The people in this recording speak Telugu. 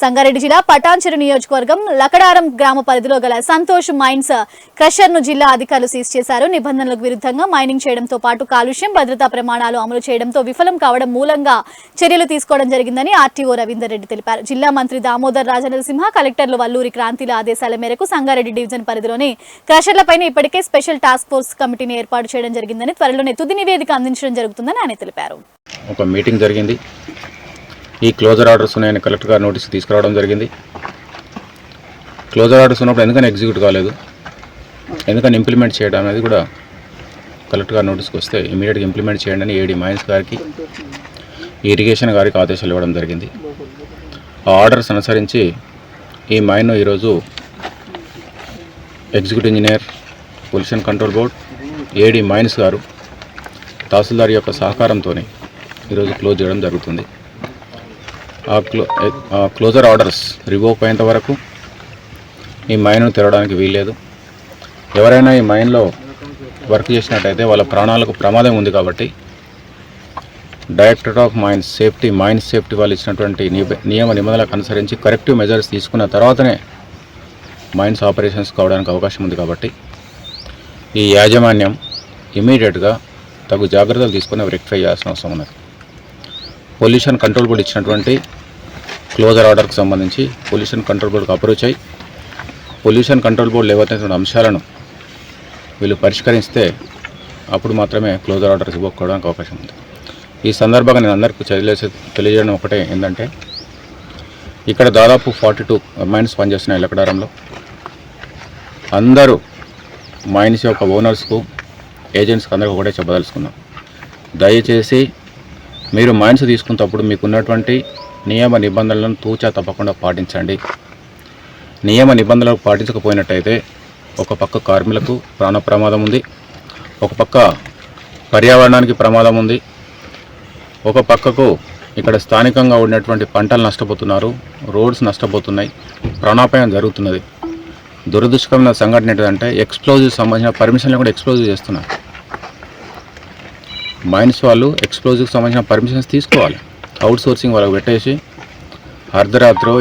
సంగారెడ్డి జిల్లా పటాన్చెరు నియోజకవర్గం లకడారం గ్రామ పరిధిలో గల సంతోష్ మైన్స్ క్రషర్ను జిల్లా అధికారులు సీజ్ చేశారు. నిబంధనలకు విరుద్ధంగా మైనింగ్ చేయడంతో పాటు కాలుష్యం భద్రతా ప్రమాణాలు అమలు చేయడంతో విఫలం కావడం మూలంగా చర్యలు తీసుకోవడం జరిగిందని ఆర్టీఓ రవీందర్ రెడ్డి తెలిపారు. జిల్లా మంత్రి దామోదర్ రాజనరసింహ కలెక్టర్లు వల్లూరి క్రాంతిల ఆదేశాల మేరకు సంగారెడ్డి డివిజన్ పరిధిలోని క్రషర్లపైన ఇప్పటికే స్పెషల్ టాస్క్ ఫోర్స్ కమిటీని ఏర్పాటు చేయడం జరిగిందని త్వరలోనే తుది నివేదిక అందించడం జరుగుతుందని ఆయన తెలిపారు. ఒక మీటింగ్ జరిగింది. ఈ క్లోజర్ ఆర్డర్స్ ఉన్నాయని కలెక్టర్ గారు నోటీస్ తీసుకురావడం జరిగింది. క్లోజర్ ఆర్డర్స్ ఉన్నప్పుడు ఎందుకని ఎగ్జిక్యూట్ కాలేదు? ఎందుకని ఇంప్లిమెంట్ చేయడం అనేది కూడా కలెక్టర్ గారు నోటీస్కి వస్తే ఇమీడియట్గా ఇంప్లిమెంట్ చేయండి అని ఏడి మైన్స్ గారికి ఇరిగేషన్ గారికి ఆదేశాలు ఇవ్వడం జరిగింది. ఆ ఆర్డర్స్ అనుసరించి ఈ మైన్ ఈరోజు executive engineer pollution control board AD mines గారు తహసీల్దార్ యొక్క సహకారంతో ఈరోజు క్లోజ్ చేయడం జరుగుతుంది. క్లోజర్ ఆర్డర్స్ రివోక్ అయ్యేంత వరకు ఈ మైన్ను తెరవడానికి వీల్లేదు. ఎవరైనా ఈ మైన్లో వర్క్ చేసినట్టయితే వాళ్ళ ప్రాణాలకు ప్రమాదం ఉంది కాబట్టి director of mines safety mine safety వాళ్ళు ఇచ్చినటువంటి నియమ నిబంధనలకు అనుసరించి కరెక్టివ్ మెజర్స్ తీసుకున్న తర్వాతనే మైన్స్ ఆపరేషన్స్ కావడానికి అవకాశం ఉంది కాబట్టి ఈ యాజమాన్యం ఇమీడియట్గా తగు జాగ్రత్తలు తీసుకుని రెక్టిఫై చేయాల్సిన అవసరం ఉన్నది. పొల్యూషన్ కంట్రోల్ బోర్డు ఇచ్చినటువంటి క్లోజర్ ఆర్డర్కి సంబంధించి పొల్యూషన్ కంట్రోల్ బోర్డుకు అప్రోచ్ అయ్యి పొల్యూషన్ కంట్రోల్ బోర్డు లేవనెత్తిన అంశాలను వీళ్ళు పరిష్కరిస్తే అప్పుడు మాత్రమే క్లోజర్ ఆర్డర్స్ ఇవ్వకపోవడానికి అవకాశం ఉంది. ఈ సందర్భంగా నేను అందరికీ తెలియజేసే తెలియజేయడం ఒకటే ఏంటంటే ఇక్కడ దాదాపు ఫార్టీ టూ మైన్స్ పనిచేస్తున్నాయి లకడారంలో అందరూ మైన్స్ యొక్క ఓనర్స్కు ఏజెంట్స్కి అందరికీ ఒకటే చెప్పదలుచుకున్నాం. దయచేసి మీరు మైండ్స్ తీసుకున్నప్పుడు మీకు ఉన్నటువంటి నియమ నిబంధనలను తూచా తప్పకుండా పాటించండి. నియమ నిబంధనలు పాటించకపోయినట్టయితే ఒక పక్క కార్మికులకు ప్రాణ ప్రమాదం ఉంది ఒక పక్క పర్యావరణానికి ప్రమాదం ఉంది ఒక పక్కకు ఇక్కడ స్థానికంగా ఉన్నటువంటి పంటలు నష్టపోతున్నారు రోడ్స్ నష్టపోతున్నాయి ప్రాణాపాయం జరుగుతున్నది. దురదృష్టకరమైన సంఘటన ఏంటంటే ఎక్స్ప్లోజివ్ సంబంధించిన పర్మిషన్లు కూడా ఎక్స్ప్లోజివ్ చేస్తున్నారు. మైన్స్ వాళ్ళు ఎక్స్ప్లోజివ్ సంబంధించిన పర్మిషన్స్ తీసుకోవాలి. అవుట్ సోర్సింగ్ వాళ్ళకి పెట్టేసి అర్ధరాత్రో